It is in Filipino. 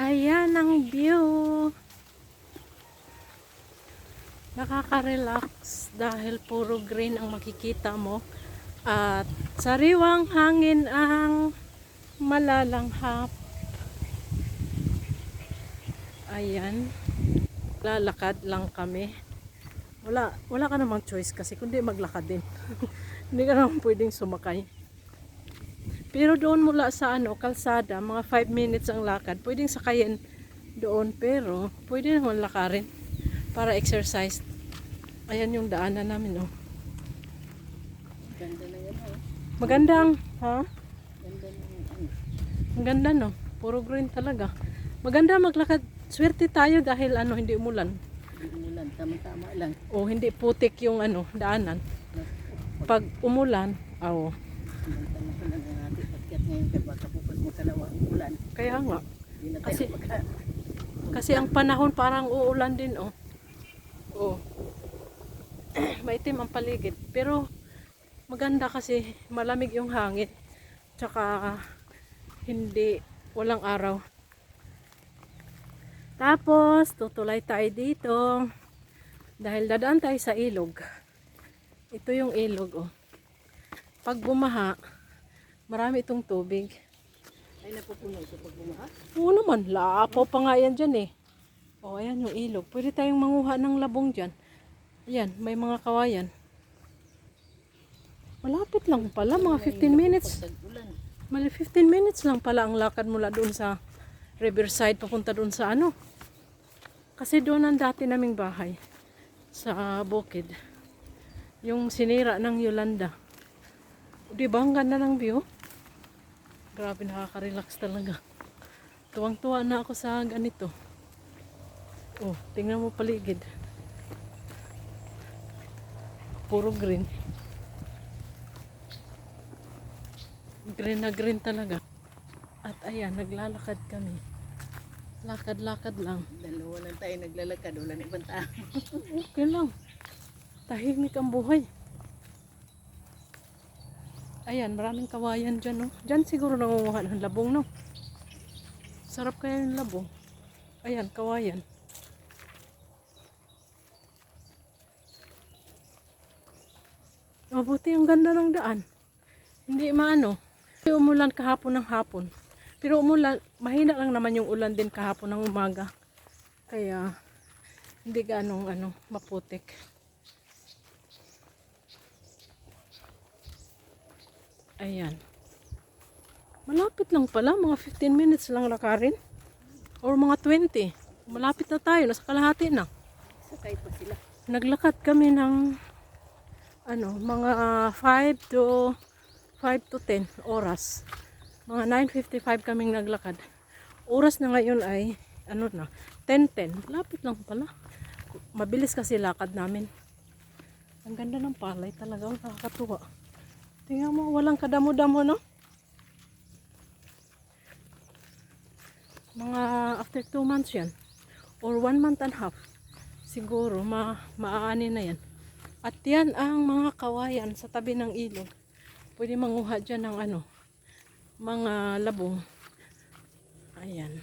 Ayan ang view. Nakaka-relax dahil puro green ang makikita mo. At sariwang hangin ang malalanghap. Ayan. Lalakad lang kami. Wala, wala ka namang choice kasi kundi maglakad din. Hindi ka naman pwedeng sumakay. Pero doon mula sa ano, kalsada, mga 5 minutes ang lakad. Pwedeng sakayin doon, pero pwede naman lakarin para exercise. Ayan yung daanan namin, oh. Ganda na yan, oh. Magandang, ha? Ganda na yan. Ang ganda, no? Puro green talaga. Maganda maglakad. Swerte tayo dahil ano, hindi umulan. Hindi umulan, tama-tama lang. O hindi putik yung ano, daanan. Pag umulan, oh, Tama ko lang ang ating pagkat ngayon kaya baka bukas mo kalawa ang ulan. Kaya nga. Kasi-. Kasi ang panahon parang uulan din, oh. Oh. Maitim ang paligid. Pero maganda kasi malamig yung hangin. Tsaka hindi walang araw. Tapos tutulay tayo dito. Dahil dadaan tayo sa ilog. Ito yung ilog, oh. Pag bumaha, marami itong tubig. Ay napupuno sa pagbumaha. Oo naman, laapaw pa nga yan dyan eh. O, ayan yung ilog. Pwede tayong manguha ng labong dyan. Ayan, may mga kawayan. Malapit lang pala, mga 15 minutes. Pag. Mali 15 minutes lang pala ang lakad mula doon sa riverside papunta doon sa ano. Kasi doon ang dati naming bahay. Sa bukid. Yung sinira ng Yolanda. Di ba ang ganda ng view? Grabe nakaka-relax talaga. Tuwang-tuwa na ako sa ganito. Oh, tingnan mo paligid. Puro green. Green na green talaga. At ayan, naglalakad kami. Lakad-lakad lang. Dalawa lang tayo naglalakad. Wala na ibang tao. Okay lang. Tahimik ang buhay. Ayan, maraming kawayan dyan, no? Dyan siguro nangunguha ng labong, no? Sarap kaya yung labong. Ayan, kawayan. Mabuti ang ganda ng daan. Hindi maano. Hindi umulan kahapon ng hapon. Pero umulan, mahina lang naman yung ulan din kahapon ng umaga. Kaya, hindi ganong ano, maputik. Ayan. Malapit lang pala, mga 15 minutes lang lakarin. Or mga 20. Malapit na tayo, nasa kalahati na. Sakay pa sila. Naglakad kami ng ano, mga 5 to 5 to 10 oras. Mga 9.55 kaming naglakad. Oras na ngayon ay ano na, 10.10. Lapit lang pala. Mabilis kasi lakad namin. Ang ganda ng palay talaga, nakakatuwa. Tingnan mo, walang kadamo-damo, no? Mga after 2 months yan. Or 1 month and half. Siguro, ma maaani na yan. At yan ang mga kawayan sa tabi ng ilog. Pwede manguha dyan ng ano, mga labong. Ayan.